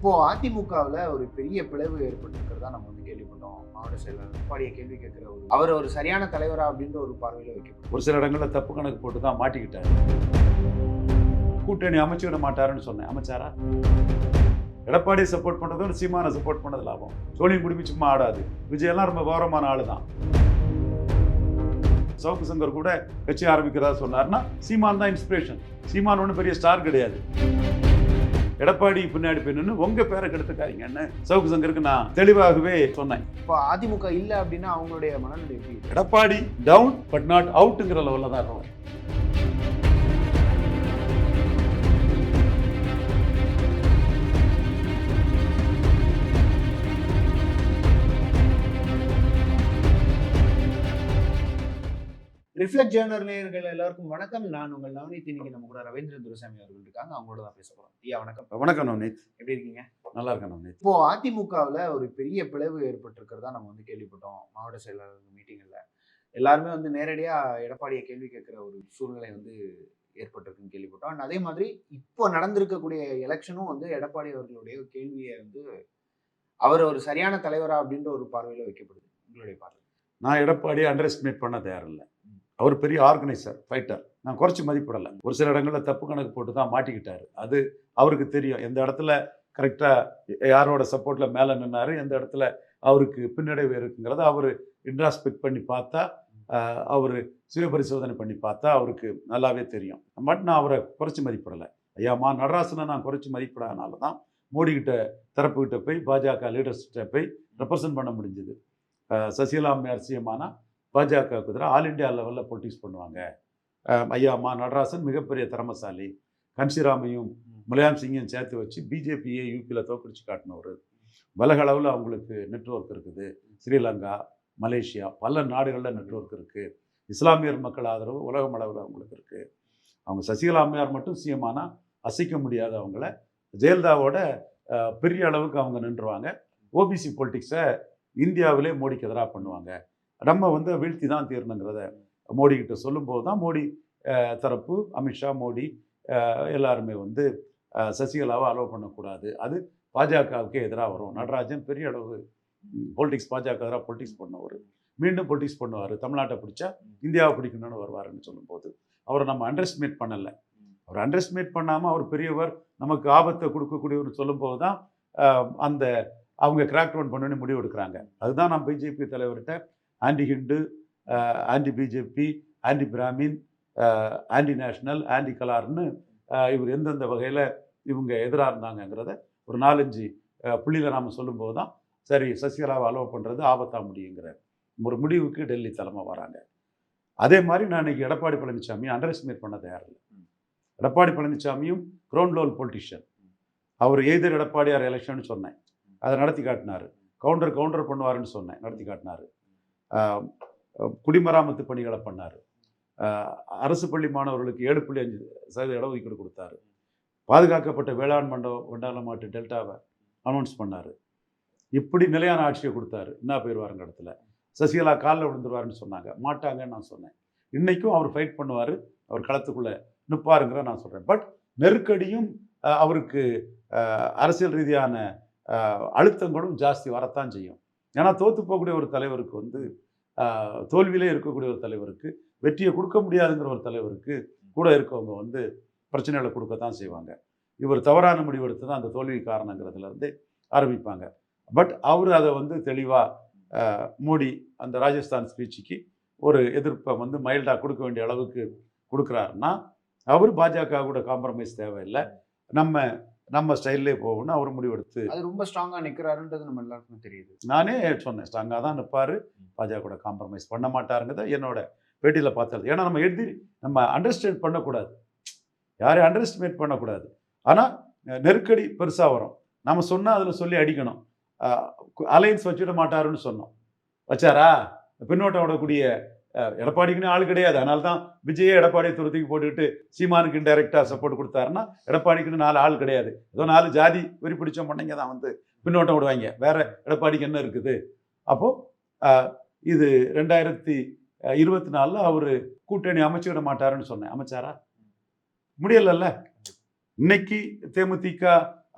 இப்போ அதிமுகவில் ஒரு பெரிய பிளவு ஏற்பட்டிருக்கிறதா நம்ம வந்து கேள்விப்பட்டோம். மாவட்ட செயலாளர் எடப்பாடியை கேள்வி கேட்கிற ஒரு அவர் ஒரு சரியான தலைவரா அப்படின்ற ஒரு பார்வையில் வைக்கப்படும் ஒரு சில இடங்களில் தப்பு கணக்கு போட்டு தான் மாட்டிக்கிட்டார். கூட்டணி அமைச்சுக்கிட மாட்டாருன்னு சொன்னேன். அமைச்சாரா? எடப்பாடியை சப்போர்ட் பண்ணுறதும் சீமானை சப்போர்ட் பண்ணது லாபம். சோனியும் குடிமி சும்மா ஆடாது. விஜயெல்லாம் ரொம்ப கௌரவமான ஆள் தான். சவுக்கு சங்கர் கூட கட்சி ஆரம்பிக்கிறதா சொன்னார்னா சீமான் தான் இன்ஸ்பிரேஷன் சீமான் ஒன்றும் பெரிய ஸ்டார் கிடையாது. எடப்பாடி பின்னாடி போய் நின்று உங்க பேரை கெடுத்துக்காதீங்கன்னு சவுக்கு சங்கருக்கு நான் தெளிவாகவே சொன்னேன். இப்போ அதிமுக இல்லை அப்படின்னா அவங்களுடைய மனநிலை? எடப்பாடி டவுன் பட் நாட் அவுட்டுங்கிற லெவலில் தான் இருக்கும் ரிஃப்ளெக்ட் ஜேர்னர் நேயர்கள் எல்லாருக்கும் வணக்கம். நான் உங்கள் நவநீத். இன்னைக்கு நம்ம கூட ரவீந்திரன் துரைசாமி அவர்கள் இருக்காங்க. அவங்களோட தான் பேச போறோம். ஐயா வணக்கம். வணக்கம் நவநீத். எப்படி இருக்கீங்க? நல்லா இருக்கேன் நவநீத். இப்போ அதிமுகவில் ஒரு பெரிய பிளவு ஏற்பட்டிருக்கிறதா நம்ம வந்து கேள்விப்பட்டோம். மாவட்ட செயலாளர் மீட்டிங்கில் எல்லாருமே வந்து நேரடியாக எடப்பாடியை கேள்வி கேட்குற ஒரு சூழ்நிலை வந்து ஏற்பட்டிருக்குன்னு கேள்விப்பட்டோம். And அதே மாதிரி இப்போ நடந்திருக்கக்கூடிய எலெக்ஷனும் வந்து எடப்பாடி அவர்களுடைய கேள்வியை வந்து அவர் ஒரு சரியான தலைவரா அப்படின்ற ஒரு பார்வையில் வைக்கப்படுது. உங்களுடைய பார்வை? நான் எடப்பாடியை அண்டர் எஸ்டிமேட் பண்ண தயாரில்லை. அவர் பெரிய ஆர்கனைசர் ஃபைட்டர் நான் குறைச்சி மதிப்பிடலை. ஒரு சில இடங்களில் தப்பு கணக்கு போட்டு தான் மாட்டிக்கிட்டாரு. அது அவருக்கு தெரியும். எந்த இடத்துல கரெக்டாக யாரோட சப்போர்ட்டில் மேலே நின்னார் எந்த இடத்துல அவருக்கு பின்னடைவு இருக்குங்கிறத அவர் இன்ட்ராஸ்பெக்ட் பண்ணி பார்த்தா அவர் சுய பரிசோதனை பண்ணி பார்த்தா அவருக்கு நல்லாவே தெரியும். பட் நான் அவரை குறைச்சி மதிப்பிடலை. ஐயாமா நடராசனை நான் குறைச்சி மதிப்பிடாதனால தான் மோடி தரப்புக்கிட்ட போய் பாஜக லீடர்ஸ்கிட்ட போய் ரெப்ரசன்ட் பண்ண முடிஞ்சது. சசிகலா அம்மையார் சிஎம்மானா பாஜக குதிரை ஆல் இண்டியா லெவலில் பொலிட்டிக்ஸ் பண்ணுவாங்க. ஐயா மா நடராசன் மிகப்பெரிய திறமசாலி. கன்சிராமையும் முலாயம் சிங்கையும் சேர்த்து வச்சு பிஜேபியை யூபியில் தோக்கடிச்சு காட்டினவர். உலக அளவில் அவங்களுக்கு நெட்வொர்க் இருக்குது. ஸ்ரீலங்கா மலேசியா பல நாடுகளில் நெட்வொர்க் இருக்குது இஸ்லாமியர் மக்கள் ஆதரவு உலகம் அளவில் அவங்களுக்கு இருக்குது அவங்க சசிகலா அம்மையார் மட்டும் சிஎம் ஆனால் அசைக்க முடியாத அவங்கள ஜெயலலிதாவோட பெரிய அளவுக்கு அவங்க நின்றுவாங்க. ஓபிசி பொலிட்டிக்ஸை இந்தியாவிலே மோடிக்கு எதிராக பண்ணுவாங்க. நம்ம வந்து வீழ்த்தி தான் தீரணுங்கிறத மோடி சொல்லும்போது தான் மோடி தரப்பு அமித்ஷா மோடி எல்லாருமே வந்து சசிகலாவை அலோவ் பண்ணக்கூடாது. அது பாஜகவுக்கு எதிராக வரும். நடராஜன் பெரிய அளவு பொலிட்டிக்ஸ் பாஜக எதிராக பொலிட்டிக்ஸ் பண்ணவர். மீண்டும் பொலிட்டிக்ஸ் பண்ணுவார். தமிழ்நாட்டை பிடிச்சா இந்தியாவை பிடிக்கணும்னு வருவாருன்னு சொல்லும்போது அவரை நம்ம அண்டர்ஸ்டிமேட் பண்ணலை. அவர் அண்டர்ஸ்டிமேட் பண்ணாமல் அவர் பெரியவர் நமக்கு ஆபத்தை கொடுக்கக்கூடியவர்னு சொல்லும்போது தான் அந்த அவங்க கிராக் டவுன் பண்ணணும்னு முடிவு எடுக்கிறாங்க அதுதான் நான் பிஜேபி தலைவர்கிட்ட anti Hindu anti BJP anti Brahmin anti national anti கலார்னு இவர் எந்தெந்த வகையில் இவங்க எதிராக இருந்தாங்கங்கிறத ஒரு நாலஞ்சு புள்ளியில் நாம் சொல்லும்போது தான் சரி சசிகலாவை அலோவ் பண்ணுறது ஆபத்தாக முடியுங்கிற ஒரு முடிவுக்கு டெல்லி தலைமை வராங்க. அதே மாதிரி நான் இன்னைக்கு எடப்பாடி பழனிசாமி அண்டர் எஸ்டிமேட் பண்ண தயாரில்லை எடப்பாடி பழனிசாமியும் கிரவுண்ட் லெவல் பொலிட்டிஷியன் அவர் எய்தர் எடப்பாடியார் எலெக்ஷன் சொன்னேன். அதை நடத்தி காட்டினார். கவுண்டர் கவுண்டர் பண்ணுவாருன்னு சொன்னேன். நடத்தி காட்டினார். குடிமராமத்து பணிகளை பண்ணார். அரசு பள்ளி மாணவர்களுக்கு ஏழு புள்ளி அஞ்சு சதவீத இடஒதுக்கீடு கொடுத்தாரு. பாதுகாக்கப்பட்ட வேளாண் மண்டபம் மண்டல மாட்டு டெல்டாவை அனௌன்ஸ் பண்ணார். இப்படி நிலையான ஆட்சியை கொடுத்தாரு. என்ன போயிடுவாருங்க இடத்துல. சசிகலா காலில் விழுந்துருவாருன்னு சொன்னாங்க. மாட்டாங்கன்னு நான் சொன்னேன். இன்றைக்கும் அவர் ஃபைட் பண்ணுவார். அவர் களத்துக்குள்ளே நிற்பாருங்கிற நான் சொல்கிறேன் பட் நெருக்கடியும் அவருக்கு அரசியல் ரீதியான அழுத்தங்களும் ஜாஸ்தி வரத்தான் செய்யும். ஏன்னா தோற்று போகக்கூடிய ஒரு தலைவருக்கு வந்து தோல்வியிலே இருக்கக்கூடிய ஒரு தலைவருக்கு வெற்றியை கொடுக்க முடியாதுங்கிற ஒரு தலைவருக்கு கூட இருக்கவங்க வந்து பிரச்சனைகளை கொடுக்கத்தான் செய்வாங்க. இவர் தவறான முடிவெடுத்து தான் அந்த தோல்வி காரணங்கிறதுலேருந்து ஆரம்பிப்பாங்க. பட் அவர் அதை வந்து தெளிவாக மோடி அந்த ராஜஸ்தான் ஸ்பீச்சுக்கு ஒரு எதிர்ப்பை வந்து மைல்டாக கொடுக்க வேண்டிய அளவுக்கு கொடுக்குறாருன்னா அவர் பாஜக கூட காம்ப்ரமைஸ் தேவையில்லை. நம்ம நம்ம ஸ்டைல்லே போகணும்னு அவர் முடிவெடுத்து அது ரொம்ப ஸ்ட்ராங்கா நிக்கிறாருன்றது நம்ம எல்லாருக்குமே தெரியுது. நானே சொன்னேன் ஸ்ட்ராங்காக தான் நிற்பார் பாஜக கூட காம்ப்ரமைஸ் பண்ண மாட்டாருங்கிறத என்னோட பேட்டியில் பார்த்தது. ஏன்னா நம்ம எழுதி நம்ம அண்டர்ஸ்டாண்ட் பண்ணக்கூடாது. யாரையும் அண்டர் எஸ்டிமேட் பண்ணக்கூடாது. ஆனால் நெருக்கடி பெருசாக வரும். நம்ம சொன்னால் அதில் சொல்லி அடிக்கணும். அலையன்ஸ் வச்சுட மாட்டாருன்னு சொன்னோம். வச்சாரா? பின்னோட்டம் விடக்கூடிய எடப்பாடிக்குன்னு ஆள் கிடையாது. அதனால தான் விஜயே எடப்பாடியை துரத்துக்கு போட்டுக்கிட்டு சீமானுக்கு இன்டெரக்டாக சப்போர்ட் கொடுத்தாருன்னா எடப்பாடிக்குன்னு நாலு ஆள் கிடையாது. ஏதோ நாலு ஜாதி வெறி பிடிச்ச மண்ணைங்க தான் வந்து பின்னோட்டம் விடுவாங்க. வேற எடப்பாடிக்கு என்ன இருக்குது? அப்போது இது ரெண்டாயிரத்தி இருபத்தி நாலில் அவர் கூட்டணி அமைச்சுவிட மாட்டாருன்னு சொன்னேன். அமைச்சாரா? முடியலல்ல. இன்னைக்கு தேமுதிக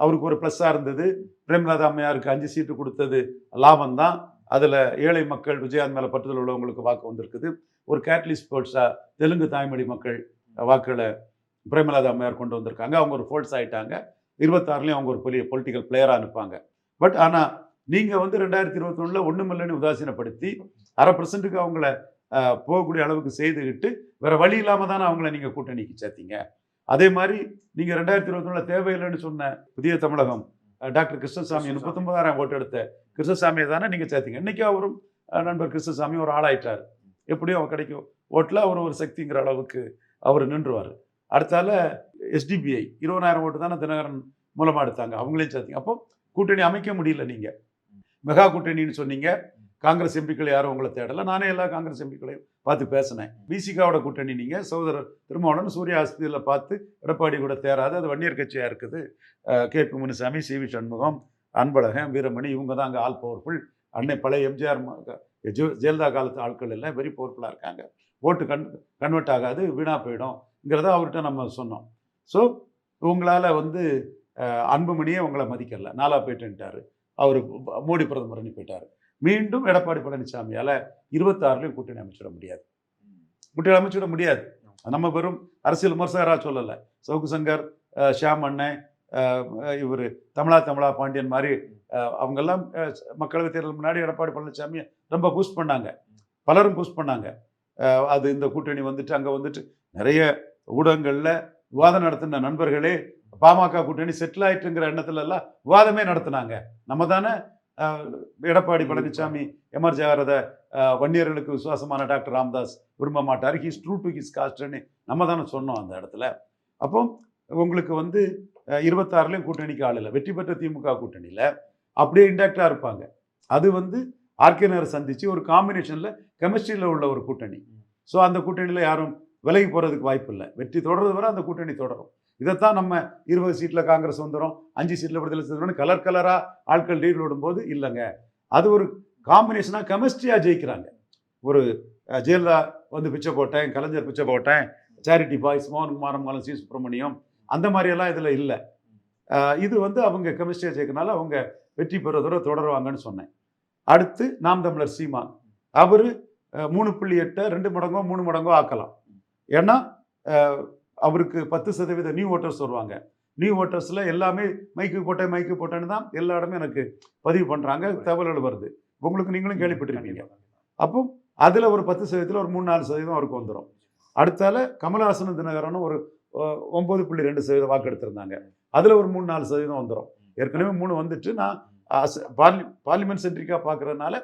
அவருக்கு ஒரு ப்ளஸ்ஸாக இருந்தது. பிரேமலதா அம்மையாருக்கு அஞ்சு சீட்டு கொடுத்தது லாபம் தான் அதில் ஏழை மக்கள் விஜயகாந்த் மேலே பற்றுதல் உள்ளவங்களுக்கு வாக்கு வந்திருக்குது. ஒரு கேட்லிஸ்ட் ஸ்போர்ட்ஸாக தெலுங்கு தாய்மொழி மக்கள் வாக்குகளை பிரேமலதா அம்மையார் கொண்டு வந்திருக்காங்க. அவங்க ஒரு ஃபோர்ட்ஸ் ஆகிட்டாங்க இருபத்தாறுலேயும் அவங்க ஒரு பெரிய பொலிட்டிக்கல் பிளேயராக அனுப்பாங்க பட் ஆனால் நீங்கள் வந்து ரெண்டாயிரத்தி இருபத்தொன்னில் ஒன்றுமில்லைன்னு உதாசீனப்படுத்தி அரை பர்சன்ட்டுக்கு அவங்கள போகக்கூடிய அளவுக்கு செய்துக்கிட்டு வேறு வழி இல்லாமல் தானே அவங்கள நீங்கள் கூட்டணிக்கு சேர்த்தீங்க. அதே மாதிரி நீங்கள் ரெண்டாயிரத்தி இருபத்தொன்னில் தேவையில்லைன்னு சொன்ன புதிய தமிழகம் டாக்டர் கிருஷ்ணசாமி முப்பத்தொன்பதாயிரம் ஓட்டு எடுத்த கிருஷ்ணசாமியை தானே நீங்கள் சேர்த்தீங்க. இன்னைக்கு அவரும் நண்பர் கிருஷ்ணசாமி ஒரு ஆளாயிட்டார். எப்படியும் அவர் கிடைக்கும். ஓட்டில் அவர் ஒரு சக்திங்கிற அளவுக்கு அவர் நின்றுவார். அடுத்தால எஸ்டிபிஐ இருபதாயிரம் ஓட்டு தானே தினகரன் மூலமாக எடுத்தாங்க. அவங்களையும் சேர்த்தீங்க. அப்போ கூட்டணி அமைக்க முடியல நீங்கள் மெகா கூட்டணின்னு சொன்னீங்க. காங்கிரஸ் எம்பிக்கள் யாரும் உங்களை தேடல. நானே எல்லா காங்கிரஸ் எம்பிக்களையும் பார்த்து பேசினேன். பிசிகாவோட கூட்டணி நீங்கள் சகோதரர் திருமாவளவன் சூரிய ஆஸ்பத்திரியில் பார்த்து எடப்பாடி கூட தேராது. அது வன்னியர் கட்சியாக இருக்குது. K. P. Munusamy C. V. Shanmugam Anbazhagan Veeramani இவங்க தான் அங்கே ஆல் பவர்ஃபுல் அன்னை பழைய எம்ஜிஆர் ஜெயலலிதா காலத்து ஆட்கள் எல்லாம் வெரி பவர்ஃபுல்லாக இருக்காங்க. ஓட்டு கன் கன்வெர்ட் ஆகாது வீணாக போயிடும்ங்கிறத அவர்கிட்ட நம்ம சொன்னோம். ஸோ உங்களால் வந்து அன்புமணியே உங்களை மதிக்கலை. நாலா போயிட்டுன்ட்டார். அவர் மோடி பிரதமர் போயிட்டார். மீண்டும் எடப்பாடி பழனிசாமியால் இருபத்தாறுலையும் கூட்டணி அமைச்சிட முடியாது. கூட்டணி அமைச்சிட முடியாது. நம்ம வெறும் அரசியல் விமர்சகராக சொல்லலை. சவுக்கு சங்கர் ஷியாம் அண்ணன் இவர் தமிழா தமிழா பாண்டியன் மாதிரி அவங்கெல்லாம் மக்களவைத் தேர்தல் முன்னாடி எடப்பாடி பழனிசாமியை ரொம்ப பூஸ்ட் பண்ணாங்க. பலரும் பூஸ்ட் பண்ணாங்க. அது இந்த கூட்டணி வந்துட்டு அங்கே வந்துட்டு நிறைய ஊடகங்களில் விவாதம் நடத்தின நண்பர்களே பாமக கூட்டணி செட்டில் ஆயிட்டுங்கிற எண்ணத்துல எல்லாம் விவாதமே நடத்தினாங்க. நம்ம தானே எடப்பாடி பழனிசாமி ஆகிறத அஹ், வன்னியர்களுக்கு விசுவாசமான டாக்டர் ராமதாஸ் விரும்ப மாட்டார். ஹீஸ் ட்ரூ டு ஹிஸ் காஸ்ட்னு நம்ம தானே சொன்னோம் அந்த இடத்துல. அப்போ உங்களுக்கு வந்து இருபத்தாறுலையும் கூட்டணிக்கு ஆள் இல்லை. வெற்றி பெற்ற திமுக கூட்டணியில் அப்படியே இன்டாக்டாக இருப்பாங்க. அது வந்து ஆர்கே நகர் சந்திச்சு ஒரு காம்பினேஷனில் கெமிஸ்ட்ரியில் உள்ள ஒரு கூட்டணி. ஸோ அந்த கூட்டணியில் யாரும் விலகி போகிறதுக்கு வாய்ப்பு இல்லை. வெற்றி தொடர்றது வரை அந்த கூட்டணி தொடரும். இதைத்தான் நம்ம இருபது சீட்டில் காங்கிரஸ் வந்துடும் அஞ்சு சீட்டில் விடுதலை சிறுவன் கலர் கலராக ஆட்கள் லீட் விடும்போது இல்லைங்க. அது ஒரு காம்பினேஷனாக கெமிஸ்ட்ரியாக ஜெயிக்கிறாங்க. ஒரு ஜெயலலிதா வந்து பிச்சை போட்டேன் கலைஞர் பிச்சை போட்டேன் சேரிட்டி பாய்ஸ் மோகன்குமாரம் மலம் சி. சுப்பிரமணியம் அந்த மாதிரியெல்லாம் இதில் இல்லை. இது வந்து அவங்க கெமிஸ்ட்ரியாக ஜெயிக்கிறனால அவங்க வெற்றி பெறுவதோட தொடருவாங்கன்னு சொன்னேன். அடுத்து நாம் தமிழர் சீமான். அவர் மூணு புள்ளி எட்டை ரெண்டு மடங்கோ மூணு மடங்கோ ஆக்கலாம். ஏன்னா அவருக்கு பத்து சதவீத நியூ ஓட்டர்ஸ் வருவாங்க. நியூ ஓட்டர்ஸில் எல்லாமே மைக்கு போட்டேன் மைக்கு போட்டேன்னு தான் எல்லா இடமே எனக்கு பதிவு பண்ணுறாங்க தகவல்கள் வருது. உங்களுக்கு நீங்களும் கேள்விப்பட்டிருப்பீங்க. அப்போ அதில் ஒரு பத்து சதவீதத்தில் ஒரு மூணு நாலு சதவீதம் அவருக்கு வந்துடும் அடுத்தால கமலஹாசன் தினகரனும் ஒரு அஹ், ஒன்பது புள்ளி ரெண்டு சதவீதம் வாக்கு எடுத்திருந்தாங்க அதில் ஒரு மூணு நாலு சதவீதம் வந்துடும் ஏற்கனவே மூணு வந்துட்டு நான் பார்லி பார்லிமெண்ட் சென்ட்ரிக்காக பார்க்குறதுனால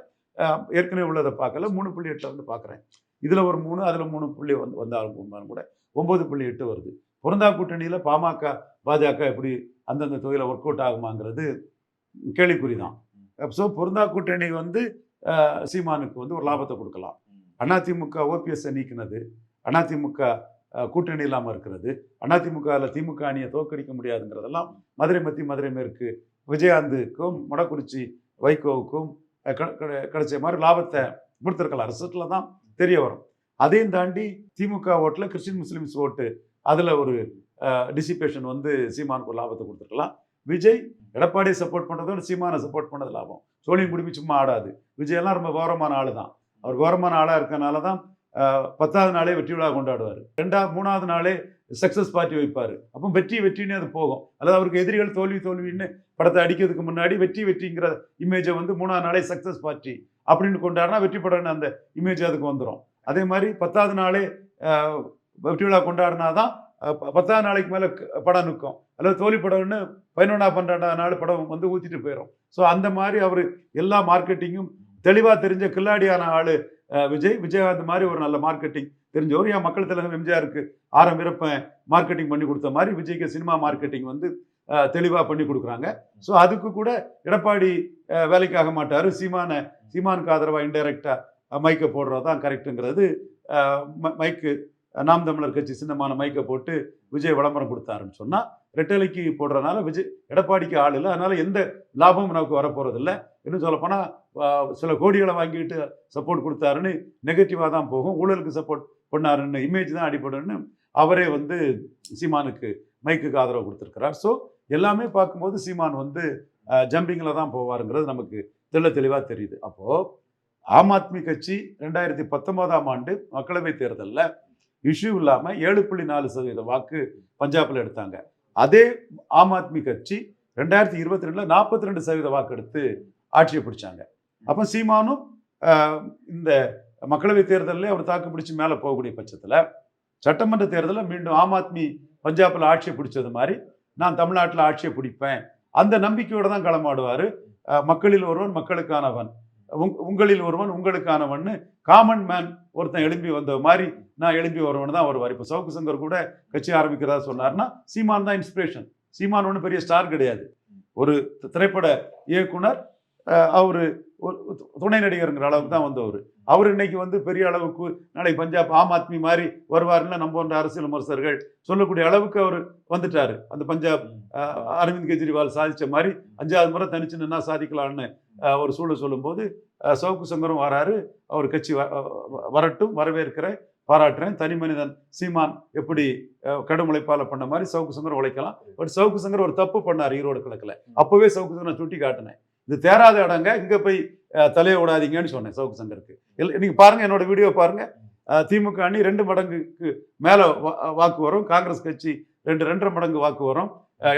ஏற்கனவே உள்ளதை பார்க்கல மூணு புள்ளி எட்டுல இருந்து பார்க்குறேன் இதில் ஒரு மூணு அதில் மூணு புள்ளி வந்து வந்தாலும் கூட ஒம்பது புள்ளி எட்டு வருது. பொருந்தா கூட்டணியில் பாமக பாஜக எப்படி அந்தந்த தொகையில் ஒர்க் அவுட் ஆகுமாங்கிறது கேள்விக்குறி தான் ஸோ பொருந்தா கூட்டணி வந்து சீமானுக்கு வந்து ஒரு லாபத்தை கொடுக்கலாம். அதிமுக ஓபிஎஸ்ஸை நீக்கினது அதிமுக கூட்டணி இல்லாமல் இருக்கிறது அதிமுகவில் திமுக அணியை தோற்கடிக்க முடியாதுங்கிறதெல்லாம் மதுரை மத்தி மதுரை மேற்கு விஜயகாந்துக்கும் மொடக்குறிச்சி வைகோவுக்கும் கிடைச்ச மாதிரி லாபத்தை கொடுத்துருக்கலாம். ரிசல்ட்டில் தான் தெரிய வரும். அதையும் தாண்டி திமுக ஓட்டில் கிறிஸ்டின் முஸ்லீம்ஸ் ஓட்டு. அதில் ஒரு டிசிபேஷன் வந்து சீமானுக்கு ஒரு லாபத்தை கொடுத்துருக்கலாம். விஜய் எடப்பாடியை சப்போர்ட் பண்ணுறதோட சீமானை சப்போர்ட் பண்ணது லாபம். சோழியம் குடும்பி சும்மா ஆடாது. விஜயெல்லாம் ரொம்ப கௌரவமான ஆள் தான் அவர் கௌரவமான ஆளாக இருக்கனால தான் பத்தாவது நாளே வெற்றி விழா கொண்டாடுவார். ரெண்டாவது மூணாவது நாளே சக்ஸஸ் பார்ட்டி வைப்பார். அப்போ வெற்றி வெற்றின்னு அது போகும். அதாவது அவருக்கு எதிரிகள் தோல்வி தோல்வின்னு படத்தை அடிக்கிறதுக்கு முன்னாடி வெற்றி வெற்றிங்கிற இமேஜை வந்து மூணாவது நாளே சக்ஸஸ் பார்ட்டி அப்படின்னு கொண்டாடினா வெற்றி படம்னு அந்த இமேஜ் அதுக்கு வந்துடும் அதே மாதிரி பத்தாவது நாளே வெற்றி விழா கொண்டாடினா தான் ப- பத்தாவது நாளைக்கு மேலே படம் நிற்கும் அல்லது தோல்வி படம்னு பதினொன்றா பன்னெண்டாவது நாள் படம் வந்து ஊற்றிட்டு போயிடும் ஸோ அந்த மாதிரி அவர் எல்லா மார்க்கெட்டிங்கும் தெளிவாக தெரிஞ்ச கில்லாடியான ஆள் விஜய். விஜயகாந்த் மாதிரி ஒரு நல்ல மார்க்கெட்டிங் தெரிஞ்சவர். என் மக்கள் தலைவர் எம்ஜிஆருக்கு ஆரம் வீரப்பன் மார்க்கெட்டிங் பண்ணி கொடுத்த மாதிரி விஜய்க்கு சினிமா மார்க்கெட்டிங் வந்து தெளிவாக பண்ணி கொடுக்குறாங்க. ஸோ அதுக்கு கூட எடப்பாடி வேலைக்காக மாட்டார். சீமான சீமானுக்கு ஆதரவாக இன்டைரக்டாக மைக்கை போடுறது தான் கரெக்டுங்கிறது மைக்கு நாம் தமிழர் கட்சி சின்னமான மைக்கை போட்டு விஜய் விளம்பரம் கொடுத்தாருன்னு சொன்னால் ரெட்டலைக்கு போடுறதுனால விஜய் எடப்பாடிக்கு ஆள் இல்லை அதனால் எந்த லாபமும் நமக்கு வரப்போகிறதில்ல இல்லை இன்னும் சொல்லப்போனால் சில கோடிகளை வாங்கிட்டு சப்போர்ட் கொடுத்தாருன்னு நெகட்டிவாக தான் போகும். ஊழலுக்கு சப்போர்ட் பண்ணாருன்னு இமேஜ் தான் அடிபடுன்னு அவரே வந்து சீமானுக்கு மைக்குக்கு ஆதரவு கொடுத்துருக்கிறார். ஸோ எல்லாமே பார்க்கும்போது சீமான் வந்து ஜம்பிங்கில் தான் போவாருங்கிறது நமக்கு தெள்ள தெளிவாக தெரியுது. அப்போது ஆம் ஆத்மி கட்சி ரெண்டாயிரத்தி பத்தொன்பதாம் ஆண்டு மக்களவைத் தேர்தலில் இஷ்யூ இல்லாமல் ஏழு புள்ளி நாலு சதவீத வாக்கு பஞ்சாபில் எடுத்தாங்க. அதே ஆம் ஆத்மி கட்சி ரெண்டாயிரத்தி இருபத்தி ரெண்டில் நாற்பத்தி ரெண்டு சதவீத வாக்கு எடுத்து ஆட்சியை பிடிச்சாங்க. அப்போ சீமானும் இந்த மக்களவை தேர்தலில் அவர் தாக்கு பிடிச்சி மேலே போகக்கூடிய பட்சத்தில் சட்டமன்ற தேர்தலில் மீண்டும் ஆம் ஆத்மி பஞ்சாபில் ஆட்சியை பிடிச்சது மாதிரி நான் தமிழ்நாட்டில் ஆட்சியை பிடிப்பேன். அந்த நம்பிக்கையோடு தான் களமாடுவார். மக்களில் ஒருவன் மக்களுக்கானவன். உங்களில் ஒருவன் உங்களுக்கானவன்னு காமன் மேன் ஒருத்தன் எழும்பி வந்த மாதிரி நான் எழும்பி வருவன் தான் வருவார். இப்போ சவுக்கு சங்கர் கூட கட்சி ஆரம்பிக்கிறதா சொன்னார்னா சீமான் தான் இன்ஸ்பிரேஷன் சீமான் ஒன்றும் பெரிய ஸ்டார் கிடையாது. ஒரு திரைப்பட இயக்குனர் அவர் துணை நடிகருங்கிற அளவுக்கு தான் வந்தவர். அவர் இன்னைக்கு வந்து பெரிய அளவுக்கு நாளைக்கு பஞ்சாப் ஆம் ஆத்மி மாதிரி வருவாருன்னு நம்ம போன்ற அரசியல் விமர்சகர்கள் சொல்லக்கூடிய அளவுக்கு அவர் வந்துட்டார். அந்த பஞ்சாப் அரவிந்த் கெஜ்ரிவால் சாதித்த மாதிரி அஞ்சாவது முறை தனிச்சு நின்னா சாதிக்கலாம்னு ஒரு சூழல் சொல்லும்போது சவுக்கு சங்கரும் வராரு. அவர் கட்சி வ- வ- வரட்டும் வரவேற்கிறேன் பாராட்டுறேன். தனி மனிதன் சீமான் எப்படி கடும் உழைப்பால பண்ண மாதிரி சவுக்கு சங்கர் உழைக்கலாம். பட் சவுக்கு சங்கர் ஒரு தப்பு பண்ணார் ஈரோடு கிழக்கில். அப்போவே சவுக்கு சங்கர் நான் சுட்டி காட்டினேன் இது தேராத இடங்க. இங்கே போய் தலைய தலையை விடாதீங்கன்னு சொன்னேன் சவுக்கு சங்கருக்கு. இல்லை நீங்கள் பாருங்கள் என்னோட வீடியோ பாருங்கள் திமுக அணி ரெண்டு மடங்குக்கு மேலே வாக்கு வரும். காங்கிரஸ் கட்சி ரெண்டு ரெண்டரை மடங்கு வாக்கு வரும்.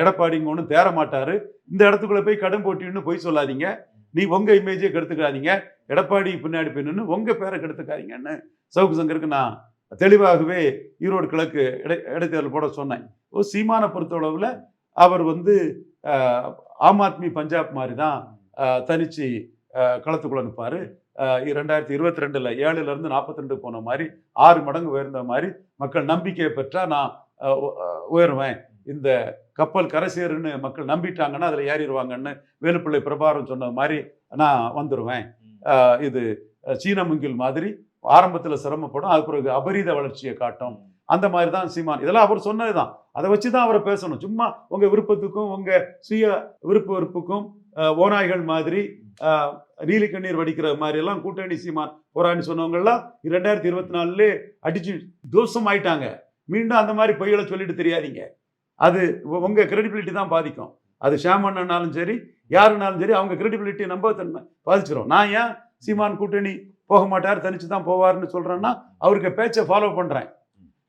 எடப்பாடிங்க ஒன்றும் தேர மாட்டார். இந்த இடத்துக்குள்ளே போய் கடும் போட்டின்னு பொய் சொல்லாதீங்க. நீ உங்கள் இமேஜை கெடுத்துக்காதீங்க. எடப்பாடி பின்னாடி போய் நின்று உங்கள் பேரை கெடுத்துக்காதீங்கன்னு சவுக்கு சங்கருக்கு நான் தெளிவாகவே ஈரோடு கிழக்கு இடை இடைத்தேர்தல் போட சொன்னேன். ஓ சீமானை பொறுத்தளவில் அவர் வந்து ஆம் ஆத்மி பஞ்சாப் மாதிரி தான் தனிச்சு களத்துக்குள்ள நிற்பார் ரெண்டாயிரத்தி இருபத்தி ரெண்டில் ஏழுலேருந்து நாற்பத்தி ரெண்டு போன மாதிரி ஆறு மடங்கு உயர்ந்த மாதிரி மக்கள் நம்பிக்கையை பெற்றால் நான் உயருவேன். இந்த கப்பல் கரை சேருன்னு மக்கள் நம்பிட்டாங்கன்னா அதில் ஏறிடுவாங்கன்னு வேலுப்பிள்ளை பிரபாரம் சொன்ன மாதிரி நான் வந்துடுவேன் இது சீன முங்கில் மாதிரி ஆரம்பத்தில் சிரமப்படும் அது பிறகு அபரீத வளர்ச்சியை காட்டும். அந்த மாதிரி தான் சீமான். இதெல்லாம் அவர் சொன்னது தான் அதை வச்சு தான் அவரை பேசணும். சும்மா உங்கள் விருப்பத்துக்கும் உங்கள் சுய விருப்ப வெறுப்புக்கும் ஓநாய்கள் மாதிரி நீலி கண்ணீர் வடிக்கிற மாதிரி எல்லாம் கூட்டணி சீமான் போராடி சொன்னவங்கெல்லாம் ரெண்டாயிரத்தி இருபத்தி நாலுலே அடிச்சு தோஷம் ஆயிட்டாங்க மீண்டும் அந்த மாதிரி பொய்களை சொல்லிட்டு தெரியாதீங்க. அது உங்கள் கிரெடிபிலிட்டி தான் பாதிக்கும். அது ஷாமன்னாலும் சரி யாருனாலும் சரி அவங்க கிரெடிபிலிட்டி நம்பத்தன்மை பாதிச்சிடும் நான் ஏன் சீமான் கூட்டணி போக மாட்டார் தனிச்சு தான் போவார்னு சொல்கிறேன்னா அவருக்கு பேச்சை ஃபாலோ பண்ணுறேன்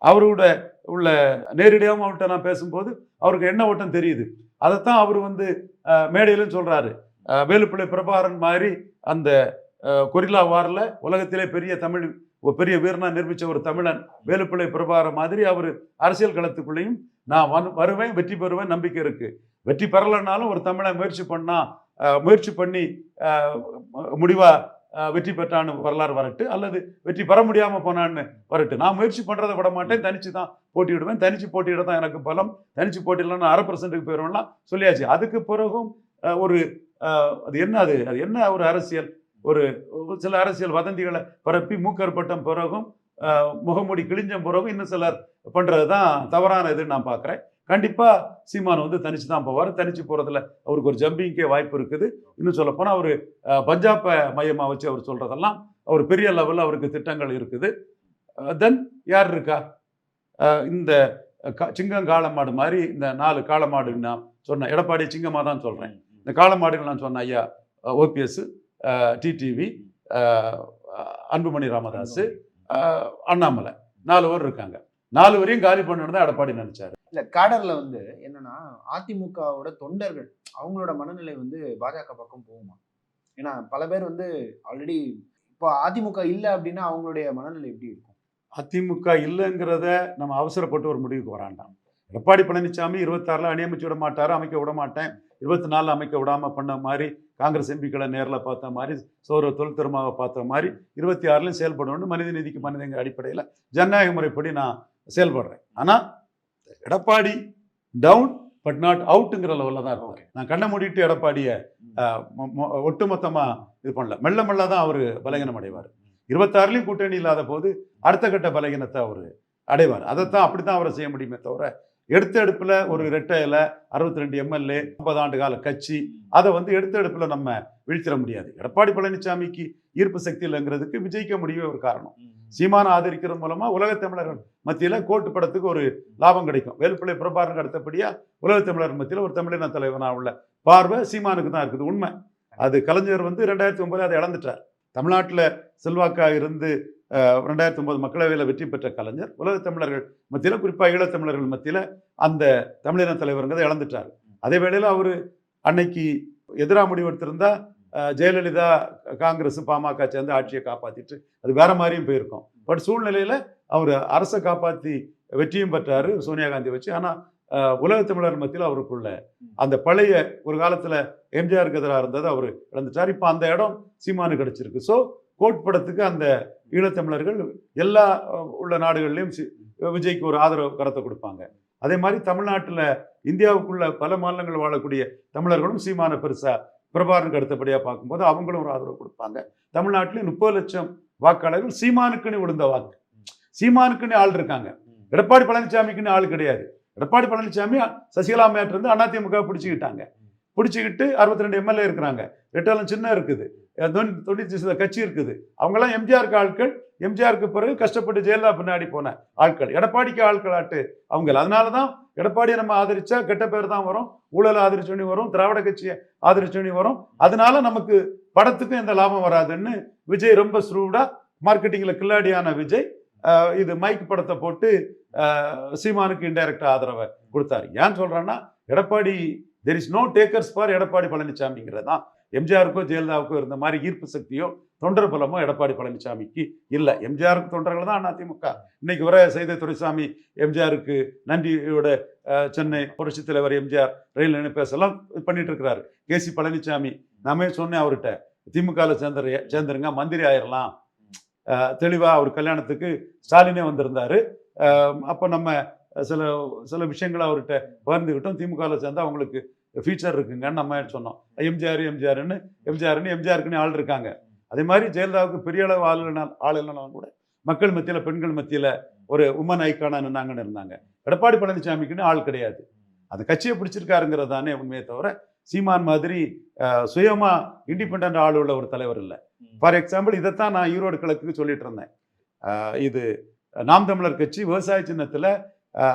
அவரோட உள்ள நேரடியாகவும் அவர்கிட்ட நான் பேசும்போது அவருக்கு என்ன ஓட்டம் தெரியுது. அதைத்தான் அவர் வந்து மேடையிலும் சொல்கிறாரு வேலுப்பிள்ளை பிரபாகரன் மாதிரி அந்த கொரில்லா வாரில் உலகத்திலே பெரிய தமிழ் ஒரு பெரிய வீரனா நிர்மித்த ஒரு தமிழன் வேலுப்பிள்ளை பிரபாகரன் மாதிரி அவர் அரசியல் களத்துக்குள்ளேயும் நான் வந்து வருவேன் வெற்றி பெறுவேன் நம்பிக்கை இருக்குது வெற்றி பெறலைன்னாலும் ஒரு தமிழை முயற்சி பண்ணால் முயற்சி பண்ணி முடிவாக வெற்றி பெற்றான்னு வரலாறு வரட்டு அல்லது வெற்றி பெற முடியாமல் போனான்னு வரட்டு. நான் முயற்சி பண்ணுறதை விட மாட்டேன் தனிச்சு தான் போட்டியிடுவேன். தனிச்சு போட்டியிட தான் எனக்கு பலம். தனிச்சு போட்டியிடலாம் அரை பர்சன்ட்டுக்கு போயிடுவேன்லாம் சொல்லியாச்சு. அதுக்கு பிறகும் ஒரு அது என்ன அது? அது என்ன ஒரு அரசியல்? ஒரு சில அரசியல் வதந்திகளை பரப்பி மூக்கற்பட்டம் பிறகும் முகமூடி கிழிஞ்ச பிறகும் இன்னும் சிலர் பண்ணுறது தான் தவறான இதுன்னு நான் பார்க்குறேன் கண்டிப்பாக சீமான் வந்து தனிச்சு தான் போவார். தனிச்சு போகிறதுல அவருக்கு ஒரு ஜம்பிங்கே வாய்ப்பு இருக்குது. இன்னும் சொல்லப்போனால் அவர் பஞ்சாப்பை மையமாக வச்சு அவர் சொல்கிறதெல்லாம் அவர் பெரிய லெவலில் அவருக்கு திட்டங்கள் இருக்குது. தென் யார் இருக்கா? இந்த க- சிங்கம் காளமாடு மாதிரி இந்த நாலு காளமாடு நான் சொன்னேன் எடப்பாடி சிங்கமாக தான் சொல்கிறேன் இந்த காளமாடுகள் நான் சொன்னேன் ஐயா ஓபிஎஸ் டிடிவி அன்புமணி ராமதாஸ் அண்ணாமலை. நாலு பேர் இருக்காங்க. நாலு வரையும் காலி பண்ணணும் தான் எடப்பாடி நினைச்சாரு. இல்ல காடர்ல வந்து என்னன்னா அதிமுகவோட தொண்டர்கள் அவங்களோட மனநிலை வந்து பாஜக பக்கம் போகுமா? ஏன்னா பல பேர் வந்து ஆல்ரெடி இப்போ அதிமுக இல்ல அப்படின்னா அவங்களுடைய மனநிலை எப்படி இருக்கும்? அதிமுக இல்லைங்கிறத நம்ம அவசரப்பட்டு ஒரு முடிவுக்கு வராண்டாம். எடப்பாடி பழனிசாமி இருபத்தாறில் அணியமைச்சு விட மாட்டார் அமைக்க விட மாட்டேன். இருபத்தி நாலில் அமைக்க விடாம பண்ண மாதிரி காங்கிரஸ் எம்பிக்களை நேரில் பார்த்த மாதிரி சௌரவ தொழில் திருமாவை பார்த்த மாதிரி இருபத்தி ஆறுலையும் செயல்படணும்னு மனித நீதிக்கு மனிதங்க அடிப்படையில் ஜனநாயக முறைப்படி நான் செயல்படுறேன். ஆனால் எடப்பாடி டவுன் பட் நாட் அவுட்டுங்கிற லெவலில் தான் இருப்பார். நான் கண்ணை மூடிட்டு எடப்பாடியை அஹ், மொ- மொ- ஒட்டுமொத்தமா இது பண்ணல. மெல்ல மெல்ல தான் அவர் பலகீனம் அடைவார். இருபத்தாறுலையும் கூட்டணி இல்லாத போது அடுத்த கட்ட பலகீனத்தை அவர் அடைவார். அதைத்தான் அப்படித்தான் அவரை செய்ய முடியுமே தவிர எடுத்த எடுப்புல ஒரு ரெட்டையில அறுபத்தி ரெண்டு எம்எல்ஏ முப்பது ஆண்டு கால கட்சி அதை வந்து எடுத்த எடுப்புல நம்ம வீழ்த்திட முடியாது. எடப்பாடி பழனிசாமிக்கு ஈர்ப்பு சக்தி இல்லைங்கிறதுக்கு விஜயிக்க முடியவே ஒரு காரணம். சீமானை ஆதரிக்கிறது மூலமா உலகத் தமிழர்கள் மத்தியில கோட்டு படத்துக்கு ஒரு லாபம் கிடைக்கும். வேலுப்பிள்ளை பிரபாகரனுக்கு அடுத்தபடியா உலகத் தமிழர் மத்தியில ஒரு தமிழின தலைவனா உள்ள பார்வை சீமானுக்கு தான் இருக்குது உண்மை. அது கலைஞர் வந்து ரெண்டாயிரத்தி ஒன்பது அதை இழந்துட்டார். தமிழ்நாட்டில் செல்வாக்காக இருந்து ரெண்டாயிரத்தி ஒன்பது மக்களவையில் வெற்றி பெற்ற கலைஞர் உலகத் தமிழர்கள் மத்தியில் குறிப்பாக ஈழத்தமிழர்கள் மத்தியில் அந்த தமிழின தலைவருங்கிறத இழந்துட்டார். அதே வேளையில் அவர் அன்னைக்கு எதிராக முடிவெடுத்திருந்தா ஜெயலலிதா காங்கிரஸ் பாமக சேர்ந்து ஆட்சியை காப்பாற்றிட்டு அது வேற மாதிரியும் போயிருக்கும். பட் சூழ்நிலையில் அவர் அரசை காப்பாற்றி வெற்றியும் பெற்றாரு சோனியா காந்தி வச்சு. ஆனால் அஹ், உலகத் தமிழர் மத்தியில் அவருக்குள்ள அந்த பழைய ஒரு காலத்தில் எம்ஜிஆருக்கு எதிராக இருந்தது அவர் இழந்துட்டார். இப்போ அந்த இடம் சீமானு கிடைச்சிருக்கு. ஸோ கோட் படத்துக்கு அந்த ஈழத்தமிழர்கள் எல்லா உள்ள நாடுகள்லையும் விஜய்க்கு ஒரு ஆதரவு கரத்தை கொடுப்பாங்க. அதே மாதிரி தமிழ்நாட்டில் இந்தியாவுக்குள்ள பல மாநிலங்கள் வாழக்கூடிய தமிழர்களும் சீமான பெருசா பிரபாகரனுக்கு அடுத்தபடியாக பார்க்கும்போது அவங்களும் ஒரு ஆதரவு கொடுப்பாங்க. தமிழ்நாட்டிலே முப்பது லட்சம் வாக்காளர்கள் சீமானுக்குன்னு விழுந்த வாக்கு. சீமானுக்குன்னு ஆள் இருக்காங்க. எடப்பாடி பழனிசாமிக்குன்னு ஆள் கிடையாது. எடப்பாடி பழனிசாமி சசிகலா மேட் இருந்து அதிமுக பிடிச்சிக்கிட்டாங்க. பிடிச்சிக்கிட்டு அறுபத்தி ரெண்டு எம்எல்ஏ இருக்கிறாங்க. ரெட்டாலும் சின்ன இருக்குது. அஹ் சில கட்சி இருக்குது. அவங்கெல்லாம் எம்ஜிஆருக்கு ஆட்கள். எம்ஜிஆருக்கு பிறகு கஷ்டப்பட்டு ஜெயலலிதா பின்னாடி போன ஆட்கள். எடப்பாடிக்கு ஆட்கள் ஆட்டு அவங்க அதனால தான் எடப்பாடியை நம்ம ஆதரிச்சா கெட்ட பேர் தான் வரும். ஊழலை ஆதரிச்சோனி வரும். திராவிட கட்சியை ஆதரிச்சோனி வரும். அதனால நமக்கு படத்துக்கும் எந்த லாபம் வராதுன்னு விஜய் ரொம்ப ஸ்ரூடா மார்க்கெட்டிங்கில் கில்லாடியான விஜய் இது மைக் படத்தை போட்டு சீமானுக்கு இன்டைரக்டா ஆதரவை கொடுத்தாரு. ஏன் சொல்றேன்னா Edappadi there is no takers for Edappadi பழனிசாமிங்கிறது தான் எம்ஜிஆருக்கோ ஜெயலலிதாவுக்கோ இருந்த மாதிரி ஈர்ப்பு சக்தியோ தொண்டர் பலமோ எடப்பாடி பழனிசாமிக்கு இல்லை. எம்ஜிஆருக்கு தொண்டர்கள் தான் அதிமுக. இன்னைக்கு வர செய்த துரைசாமி எம்ஜிஆருக்கு நன்றியோட சென்னை புரட்சி தலைவர் எம்ஜிஆர் ரயில் நினைப்பேஸ் இது பண்ணிட்டு இருக்கிறாரு. கே சி பழனிசாமி நாமே சொன்னேன் அவர்கிட்ட திமுகவில் சேர்ந்துரு சேர்ந்துருங்க மந்திரி ஆயிரலாம். தெளிவாக அவர் கல்யாணத்துக்கு ஸ்டாலினே வந்திருந்தாரு. அப்போ நம்ம சில சில விஷயங்களை அவர்கிட்ட பகிர்ந்துக்கிட்டோம் திமுகவில் சேர்ந்தால் அவங்களுக்கு ஃபியூச்சர் இருக்குங்கன்னு நம்ம சொன்னோம். எம்ஜிஆர் எம்ஜிஆர்னு எம்ஜிஆர்னு எம்ஜிஆருக்குன்னு ஆள் இருக்காங்க. அதே மாதிரி ஜெயலலிதாவுக்கு பெரிய அளவு ஆள் ஆள் இல்லைனாலும் கூட மக்கள் மத்தியில் பெண்கள் மத்தியில் ஒரு உமன் ஐக்கானா நின்னாங்கன்னு இருந்தாங்க. எடப்பாடி பழனிசாமிக்குன்னு ஆள் கிடையாது. அந்த கட்சியை பிடிச்சிருக்காருங்கிறது தானே உண்மையை தவிர சீமான் மாதிரி சுயமாக சுயமா இண்டிபெண்ட் ஆள் உள்ள ஒரு தலைவர் இல்லை. ஃபார் எக்ஸாம்பிள் இதைத்தான் நான் ஈரோடு கிழக்குக்கு சொல்லிட்டு இருந்தேன். இது நாம் தமிழர் கட்சி விவசாய சின்னத்தில்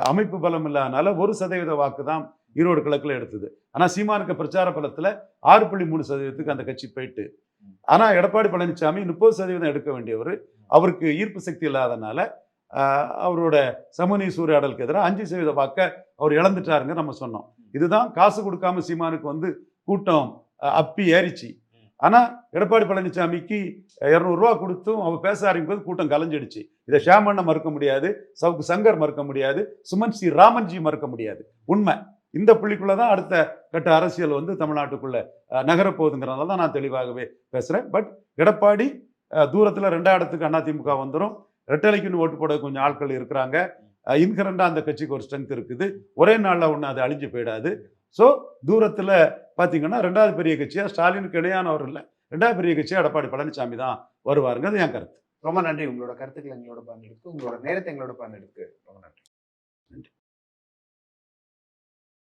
அமைப்பு பலம் இல்லாதனால ஒரு சதவீத வாக்கு தான் ஈரோடு கிழக்கில் எடுத்தது. ஆனால் சீமானுக்கு பிரச்சார பலத்தில் ஆறு புள்ளி மூணு சதவீதத்துக்கு அந்த கட்சி போயிட்டு. ஆனால் எடப்பாடி பழனிசாமி முப்பது சதவீதம் எடுக்க வேண்டியவர். அவருக்கு ஈர்ப்பு சக்தி இல்லாதனால அவரோட சமூக சூறையாடலுக்கு எதிராக அஞ்சு சதவீத வாக்க அவர் இழந்துட்டாருங்க நம்ம சொன்னோம். இதுதான் காசு கொடுக்காம சீமானுக்கு வந்து கூட்டம் அப்பி ஏறிச்சு. ஆனால் எடப்பாடி பழனிசாமிக்கு இரநூறுவா கொடுத்தும் அவர் பேச ஆரம்பிக்கும் கூட்டம் கலைஞ்சிடுச்சு. இதை ஷியாமண்ண மறுக்க முடியாது சவுக்கு சங்கர் மறுக்க முடியாது சுமன் ஸ்ரீ ராமன்ஜி மறுக்க முடியாது. உண்மை. இந்த புள்ளிக்குள்ளே தான் அடுத்த கட்ட அரசியல் வந்து தமிழ்நாட்டுக்குள்ளே நகரப்போகுதுங்கிறனால நகரப் தான் நான் தெளிவாகவே பேசுகிறேன் பட் எடப்பாடி தூரத்தில் தூரத்துல ரெண்டாம் இடத்துக்கு அதிமுக வந்துடும் ரெட்டலைக்குன்னு ஓட்டு போட கொஞ்சம் ஆட்கள் இருக்கிறாங்க. இன்கரண்டாக அந்த கட்சிக்கு ஒரு ஸ்ட்ரென்த் இருக்குது. ஒரே நாளில் ஒன்று அது அழிஞ்சு போயிடாது. ஸோ தூரத்தில் பார்த்தீங்கன்னா ரெண்டாவது பெரிய கட்சியாக ஸ்டாலினுக்கு இடையானவர் இல்லை. ரெண்டாவது பெரிய கட்சியாக எடப்பாடி பழனிசாமி தான் வருவாருங்கிறது என் கருத்து. ரொம்ப நன்றி. உங்களோட கருத்துக்கள் எங்களோட பகிர்ந்தெடுத்து உங்களோட நேரத்தை எங்களோட பகிர்ந்தெடுத்து ரொம்ப நன்றி நன்றி.